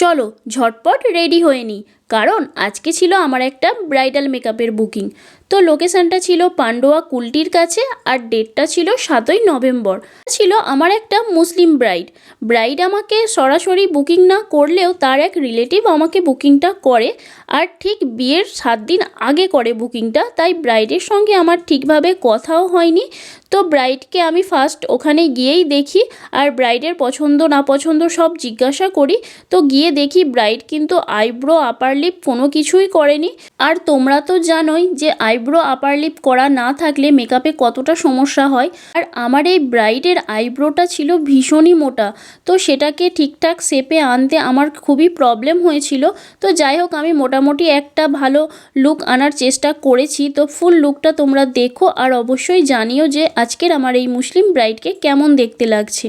চলো ঝটপট রেডি হয়ে নিই। কারণ আজকে ছিল আমার একটা ব্রাইডাল মেকআপের বুকিং তো লোকেশানটা ছিল পান্ডোয়া কুলটির কাছে আর ডেটটা ছিল সাতই নভেম্বর। ছিল আমার একটা মুসলিম ব্রাইড। ব্রাইড আমাকে সরাসরি বুকিং না করলেও তার এক রিলেটিভ আমাকে বুকিংটা করে আর ঠিক বিয়ের সাত দিন আগে করে বুকিংটা। তাই ব্রাইডের সঙ্গে আমার ঠিকভাবে কথাও হয়নি। তো ব্রাইডকে আমি ফার্স্ট ওখানে গিয়েই দেখি আর ব্রাইডের পছন্দ না পছন্দ সব জিজ্ঞাসা করি। তো গিয়ে দেখি ব্রাইড কিন্তু আইব্রো, আপার লিপ কোনো কিছুই করেনি। আর তোমরা তো জানোই যে আইব্রো আপার লিপ করা না থাকলে মেকআপে কতটা সমস্যা হয়? আর আমার এই ব্রাইডের আইব্রোটা ছিল ভীষণই মোটা, তো সেটাকে ঠিকঠাক শেপে আনতে আমার খুবই প্রবলেম হয়েছিল। তো যাই হোক, আমি মোটামুটি একটা ভালো লুক আনার চেষ্টা করেছি। তো ফুল লুকটা তোমরা দেখো আর অবশ্যই জানিও যে আজকের আমার এই মুসলিম ব্রাইডকে কেমন দেখতে লাগছে।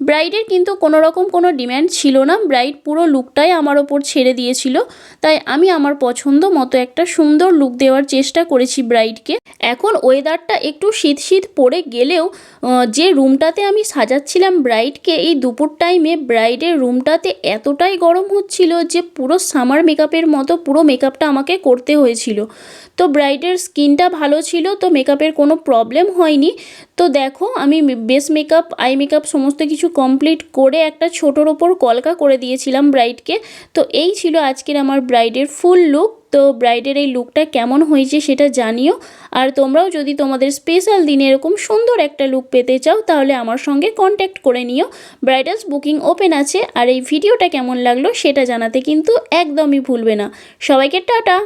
ব্রাইডের কিন্তু কোনো রকম কোনো ডিম্যান্ড ছিল না। ব্রাইড পুরো লুকটাই আমার ওপর ছেড়ে দিয়েছিল। তাই আমি আমার পছন্দ মতো একটা সুন্দর লুক দেওয়ার চেষ্টা করেছি ব্রাইডকে এখন ওয়েদারটা একটু শীত শীত পড়ে গেলেও যে রুমটাতে আমি সাজাচ্ছিলাম ব্রাইডকে এই দুপুর টাইমে ব্রাইডের রুমটাতে এতটাই গরম হচ্ছিল যে পুরো সামার মেকআপের মতো পুরো মেকআপটা আমাকে করতে হয়েছিল। তো ব্রাইডের স্কিনটা ভালো ছিল, তো মেকআপের কোনো প্রবলেম হয়নি। তো দেখো, আমি বেস মেকআপ আই মেকআপ সমস্ত কিছু কমপ্লিট করে একটা ছোটোর ওপর কলকা করে দিয়েছিলাম ব্রাইডকে তো এই ছিল আজকের আমার ব্রাইডের ফুল লুক তো ব্রাইডের এই লুকটা কেমন হয়েছে সেটা জানিও। আর তোমরাও যদি তোমাদের স্পেশাল দিনে এরকম সুন্দর একটা লুক পেতে চাও, তাহলে আমার সঙ্গে কন্ট্যাক্ট করে নিও। ব্রাইডালস বুকিং ওপেন আছে। আর এই ভিডিওটা কেমন লাগল সেটা জানাতে কিন্তু একদমই ভুলবে না। সবাইকে টাটা!